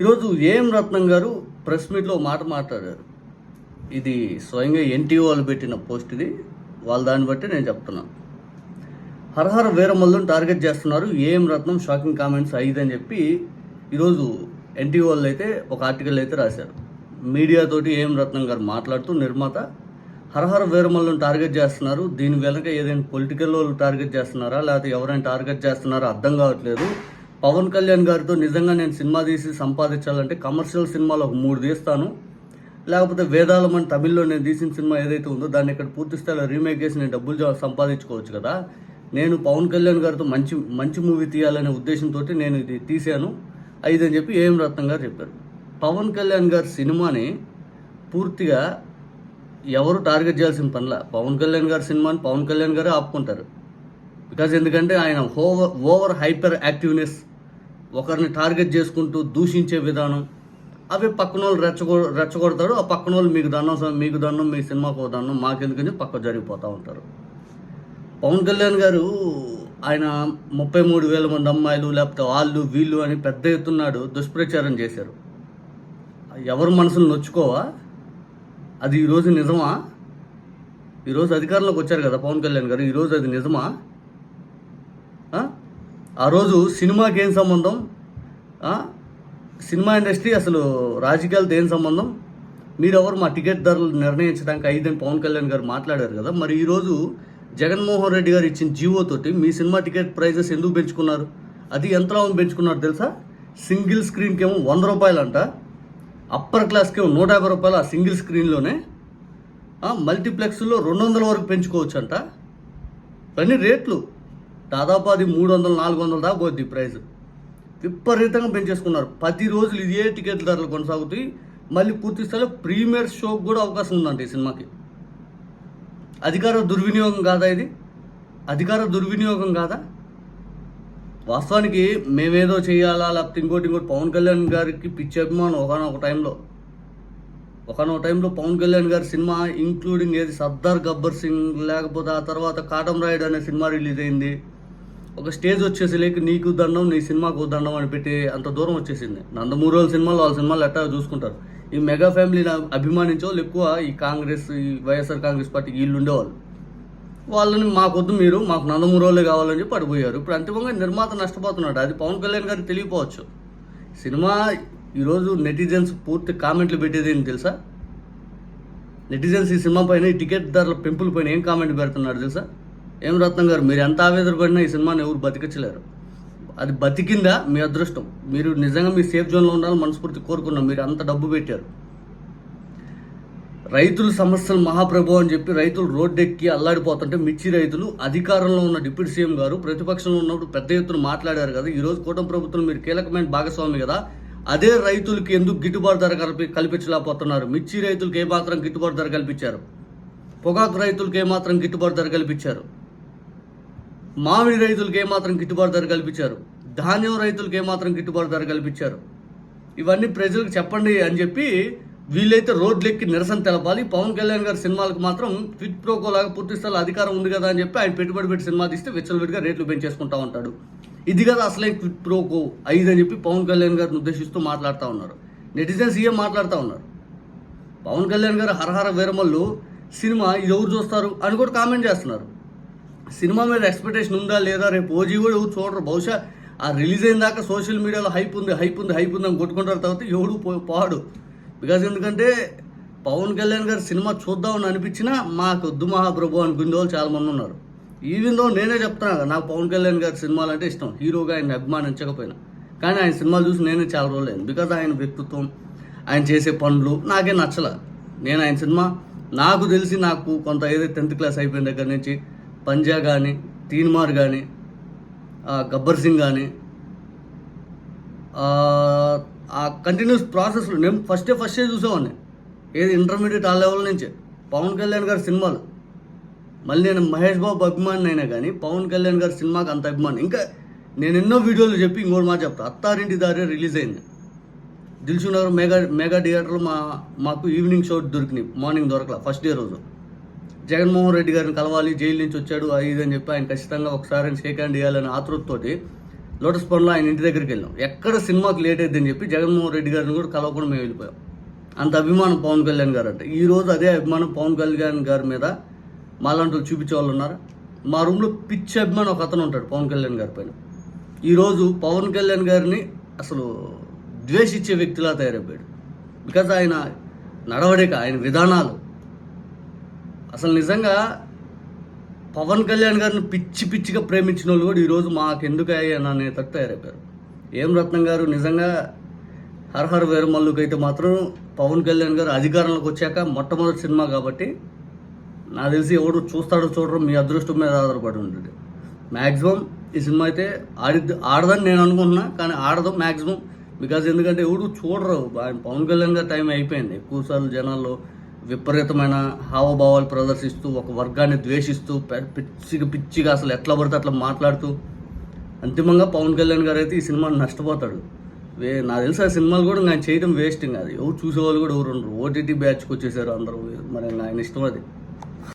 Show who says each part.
Speaker 1: ఈరోజు ఏఎం రత్నం గారు ప్రెస్ మీట్లో మాట మాట్లాడారు. ఇది స్వయంగా ఎన్టీఓ వాళ్ళు పెట్టిన పోస్ట్ ఇది. వాళ్ళ దాన్ని బట్టి నేను చెప్తున్నాను హరహర వీరమల్లుని టార్గెట్ చేస్తున్నారు. ఏఎం రత్నం షాకింగ్ కామెంట్స్ ఐదు అని చెప్పి ఈరోజు ఎన్టీఓ వాళ్ళు అయితే ఒక ఆర్టికల్ అయితే రాశారు. మీడియాతోటి ఏఎం రత్నం గారు మాట్లాడుతూ నిర్మాత హరహర వీరమల్లుని టార్గెట్ చేస్తున్నారు. దీని వెనక ఏదైనా పొలిటికల్ వాళ్ళు టార్గెట్ చేస్తున్నారా? లేకపోతే ఎవరైనా టార్గెట్ చేస్తున్నారా? అర్థం కావట్లేదు. పవన్ కళ్యాణ్ గారితో నిజంగా నేను సినిమా తీసి సంపాదించాలంటే కమర్షియల్ సినిమాలు ఒక మూడు తీస్తాను. లేకపోతే వేదాలం అని తమిళ్ళో నేను తీసిన సినిమా ఏదైతే ఉందో దాన్ని ఇక్కడ పూర్తి స్థాయిలో రీమేక్ చేసి నేను డబ్బులు సంపాదించుకోవచ్చు కదా. నేను పవన్ కళ్యాణ్ గారితో మంచి మంచి మూవీ తీయాలనే ఉద్దేశంతో నేను ఇది తీశాను. ఐదు అని చెప్పి ఏం రత్నం గారు చెప్పారు. పవన్ కళ్యాణ్ గారి సినిమాని పూర్తిగా ఎవరు టార్గెట్ చేయాల్సిన పనిలా? పవన్ కళ్యాణ్ గారి సినిమాని పవన్ కళ్యాణ్ గారే ఆపుకుంటారు. బికాజ్ ఎందుకంటే ఆయన ఓవర్ ఓవర్ హైపర్ యాక్టివ్నెస్ ఒకరిని టార్గెట్ చేసుకుంటూ దూషించే విధానం అవి పక్కన వాళ్ళు రెచ్చగొ రెచ్చగొడతాడు ఆ పక్కన వాళ్ళు మీకు దండం మీకు దండం మీ సినిమాకు దన్నం మాకెందుకు మాకెందుకని పక్క జరిగిపోతూ ఉంటారు. పవన్ కళ్యాణ్ గారు ఆయన ముప్పై మూడు వేల మంది అమ్మాయిలు లేకపోతే వాళ్ళు వీళ్ళు అని పెద్ద ఎత్తున్నాడు దుష్ప్రచారం చేశారు. ఎవరు మనసులు నొచ్చుకోవా? అది ఈరోజు నిజమా? ఈరోజు అధికారంలోకి వచ్చారు కదా పవన్ కళ్యాణ్ గారు ఈరోజు అది నిజమా? ఆ రోజు సినిమాకి ఏం సంబంధం? సినిమా ఇండస్ట్రీ అసలు రాజకీయాలతో ఏం సంబంధం? మీరెవరు మా టికెట్ ధరలు నిర్ణయించడానికి ఐదని పవన్ కళ్యాణ్ గారు మాట్లాడారు కదా మరి ఈరోజు జగన్మోహన్ రెడ్డి గారు ఇచ్చిన జీవో తోటి మీ సినిమా టికెట్ ప్రైజెస్ ఎందుకు పెంచుకున్నారు? అది ఎంతలో పెంచుకున్నారు తెలుసా? సింగిల్ స్క్రీన్కి ఏమో వంద రూపాయలు అంట అప్పర్ క్లాస్కి ఏమో నూట యాభై రూపాయలు ఆ సింగిల్ స్క్రీన్లోనే మల్టీప్లెక్స్లో రెండు వందల వరకు పెంచుకోవచ్చు అంట అన్ని రేట్లు. దాదాపు అది మూడు వందలు నాలుగు వందల దాకా పోద్ది ప్రైస్. విపరీతంగా పెంచేసుకున్నారు. పది రోజులు ఇదే టికెట్ ధరలు కొనసాగుతాయి. మళ్ళీ పూర్తి స్థాయిలో ప్రీమియర్ షోకి కూడా అవకాశం ఉందంట ఈ సినిమాకి. అధికార దుర్వినియోగం కాదా ఇది? అధికార దుర్వినియోగం కాదా? వాస్తవానికి మేమేదో చేయాలా? లేకపోతే ఇంకోటి ఇంకోటి. పవన్ కళ్యాణ్ గారికి పిచ్చి అభిమానం ఒకనొక టైంలో. ఒకనొక టైంలో పవన్ కళ్యాణ్ గారి సినిమా ఇంక్లూడింగ్ ఏది? సర్దార్ గబ్బర్ సింగ్ లేకపోతే ఆ తర్వాత కాటం రాయుడు అనే సినిమా రిలీజ్ అయింది. ఒక స్టేజ్ వచ్చేసి లేక నీకు దండం నీ సినిమాకు దండం అని పెట్టి అంత దూరం వచ్చేసింది. నందమూరి వాళ్ళ సినిమాలు వాళ్ళ సినిమాలు ఎట్టా చూసుకుంటారు? ఈ మెగా ఫ్యామిలీని అభిమానించే వాళ్ళు ఎక్కువ ఈ కాంగ్రెస్ ఈ వైఎస్ఆర్ కాంగ్రెస్ పార్టీకి వీళ్ళు ఉండేవాళ్ళు. వాళ్ళని మాకొద్దు మీరు మాకు నందమూరి వాళ్ళే కావాలని చెప్పి పడిపోయారు ఇప్పుడు అంతిమంగా నిర్మాత నష్టపోతున్నాడు. అది పవన్ కళ్యాణ్ గారికి తెలియపోవచ్చు సినిమా ఈరోజు నెటిజన్స్ పూర్తి కామెంట్లు పెట్టేది ఏంటి తెలుసా? నెటిజన్స్ ఈ సినిమా పైన ఈ టికెట్ ధరల పెంపుల పైన ఏం కామెంట్ పెడుతున్నాడు తెలుసా? ఏం రత్నం గారు? మీరు ఎంత ఆవేదనపడినా ఈ సినిమాని ఎవరు బతికించలేరు. అది బతికిందా? మీ అదృష్టం. మీరు నిజంగా మీ సేఫ్ జోన్లో ఉండాలని మనస్ఫూర్తి కోరుకున్నాం మీరు అంత డబ్బు పెట్టారు. రైతుల సమస్యలు మహాప్రభు అని చెప్పి రైతులు రోడ్డెక్కి అల్లాడిపోతుంటే మిర్చి రైతులు అధికారంలో ఉన్న డిప్యూటీ సీఎం గారు ప్రతిపక్షంలో ఉన్నప్పుడు పెద్ద ఎత్తున మాట్లాడారు కదా. ఈరోజు కూటమి ప్రభుత్వం మీరు కీలకమైన భాగస్వామి కదా. అదే రైతులకి ఎందుకు గిట్టుబాటు ధర కల్పి కల్పించలేకపోతున్నారు? మిర్చి రైతులకు ఏమాత్రం గిట్టుబాటు ధర కల్పించారు? పొగాకు రైతులకు ఏమాత్రం గిట్టుబాటు ధర కల్పించారు? మామిడి రైతులకు ఏమాత్రం గిట్టుబాటు ధర కల్పించారు? ధాన్యం రైతులకు ఏమాత్రం గిట్టుబాటు ధర కల్పించారు? ఇవన్నీ ప్రజలకు చెప్పండి అని చెప్పి వీళ్ళైతే రోడ్లెక్కి నిరసన తెలపాలి. పవన్ కళ్యాణ్ గారి సినిమాలకు మాత్రం క్విట్ ప్రోకో లాగా పూర్తి స్థాయిలో అధికారం ఉంది కదా అని చెప్పి ఆయన పెట్టుబడి పెట్టి సినిమా తీస్తే విచ్చలవిడిగా రేట్లు పెంచేసుకుంటా ఉంటాడు. ఇది కదా అసలే క్విట్ ప్రోకో? ఐదు అని చెప్పి పవన్ కళ్యాణ్ గారిని ఉద్దేశిస్తూ మాట్లాడుతూ ఉన్నారు. నెటిజన్స్ ఏం మాట్లాడుతూ ఉన్నారు? పవన్ కళ్యాణ్ గారు హరహర వీరమల్లు సినిమా ఇది ఎవరు చూస్తారు అని కూడా కామెంట్ చేస్తున్నారు. సినిమా మీద ఎక్స్పెక్టేషన్ ఉందా లేదా రేపు ఓజీ కూడా ఎవరు చూడరు. బహుశా ఆ రిలీజ్ అయిన దాకా సోషల్ మీడియాలో హైప్ ఉంది హైప్ ఉంది హైప్ ఉంది అని కొట్టుకుంటారు తర్వాత ఎవడు పాడు. బికాజ్ ఎందుకంటే పవన్ కళ్యాణ్ గారి సినిమా చూద్దామని అనిపించినా మాకు వద్దు మహాప్రభు అనుకునే వాళ్ళు చాలామంది ఉన్నారు. ఈవెన్ దో నేనే చెప్తున్నా నాకు పవన్ కళ్యాణ్ గారి సినిమాలు అంటే ఇష్టం. హీరోగా ఆయన అభిమానించకపోయినా. కానీ ఆయన సినిమాలు చూసి నేనే చాలా రోజులు అయింది. బికాజ్ ఆయన వ్యక్తిత్వం ఆయన చేసే పనులు నాకే నచ్చలే. నేను ఆయన సినిమా నాకు తెలిసి నాకు కొంత ఏదో టెన్త్ క్లాస్ అయిపోయిన దగ్గర నుంచి పంజా కానీ తీన్మార్ కానీ గబ్బర్ సింగ్ కానీ ఆ కంటిన్యూస్ ప్రాసెస్లో నేను ఫస్టే ఫస్టే చూసేవాడిని. ఏది ఇంటర్మీడియట్ ఆ లెవెల్ నుంచి. పవన్ కళ్యాణ్ గారి సినిమాలు. మళ్ళీ నేను మహేష్ బాబు అభిమాని అయినా కానీ పవన్ కళ్యాణ్ గారి సినిమాకి అంత అభిమానం. ఇంకా నేను ఎన్నో వీడియోలు చెప్పి ఇంకోటి మాట చెప్తా. అత్తారింటి దారి రిలీజ్ అయింది. దిల్సు నగర్ మెగా మెగా థియేటర్లో మా మాకు ఈవినింగ్ షో దొరికినాయి. మార్నింగ్ దొరకల ఫస్ట్ డే రోజు. జగన్మోహన్ రెడ్డి గారిని కలవాలి జైలు నుంచి వచ్చాడు అయ్యి ఇది అని చెప్పి ఆయన ఖచ్చితంగా ఒకసారి షేక్ హ్యాండ్ ఇవ్వాలని ఆతృతతోటి లోటస్ పనులు ఆయన ఇంటి దగ్గరికి వెళ్ళాం. ఎక్కడ సినిమాకి లేట్ అయిద్దని చెప్పి జగన్మోహన్ రెడ్డి గారిని కూడా కలవకుండా మేము వెళ్ళిపోయాం. అంత అభిమానం పవన్ కళ్యాణ్ గారు అంటే. ఈరోజు అదే అభిమానం పవన్ కళ్యాణ్ గారి మీద మాలాంటి చూపించే వాళ్ళు ఉన్నారు. మా రూమ్లో పిచ్చి అభిమానం ఒక అతను ఉంటాడు పవన్ కళ్యాణ్ గారి పైన. ఈరోజు పవన్ కళ్యాణ్ గారిని అసలు ద్వేషించే వ్యక్తిలా తయారైపోయాడు. బికాజ్ ఆయన నడవడిక ఆయన విధానాలు అసలు నిజంగా పవన్ కళ్యాణ్ గారిని పిచ్చి పిచ్చిగా ప్రేమించిన వాళ్ళు కూడా ఈరోజు మాకెందుకు అయ్యాను అనేటట్టు తయారైపోయారు ఏం రత్నం గారు? నిజంగా హర్హర్ వేరమల్లుకి అయితే మాత్రం పవన్ కళ్యాణ్ గారు అధికారంలోకి వచ్చాక మొట్టమొదటి సినిమా కాబట్టి నాకు తెలిసి ఎవడు చూస్తాడో చూడరు మీ అదృష్టం మీద ఆధారపడి ఉంటుంది. మ్యాక్సిమం ఈ సినిమా అయితే ఆడి ఆడదని నేను అనుకుంటున్నా కానీ ఆడదు మ్యాక్సిమం బికాజ్ ఎందుకంటే ఎవడు చూడరు. ఆయన పవన్ కళ్యాణ్ గారు టైం అయిపోయింది. ఎక్కువసార్లు జనాల్లో విపరీతమైన హావభావాలు ప్రదర్శిస్తూ ఒక వర్గాన్ని ద్వేషిస్తూ పిచ్చిగా పిచ్చిగా అసలు ఎట్లా పడితే అట్లా మాట్లాడుతూ అంతిమంగా పవన్ కళ్యాణ్ గారు అయితే ఈ సినిమాని నష్టపోతాడు. వే నాకు తెలిసి ఆ సినిమాలు కూడా ఆయన చేయడం వేస్ట్ కాదు ఎవరు చూసేవాళ్ళు కూడా ఎవరు ఉండరు. ఓటీటీ బ్యాచ్కి వచ్చేసారు అందరూ. మరి ఆయన ఇష్టం అది.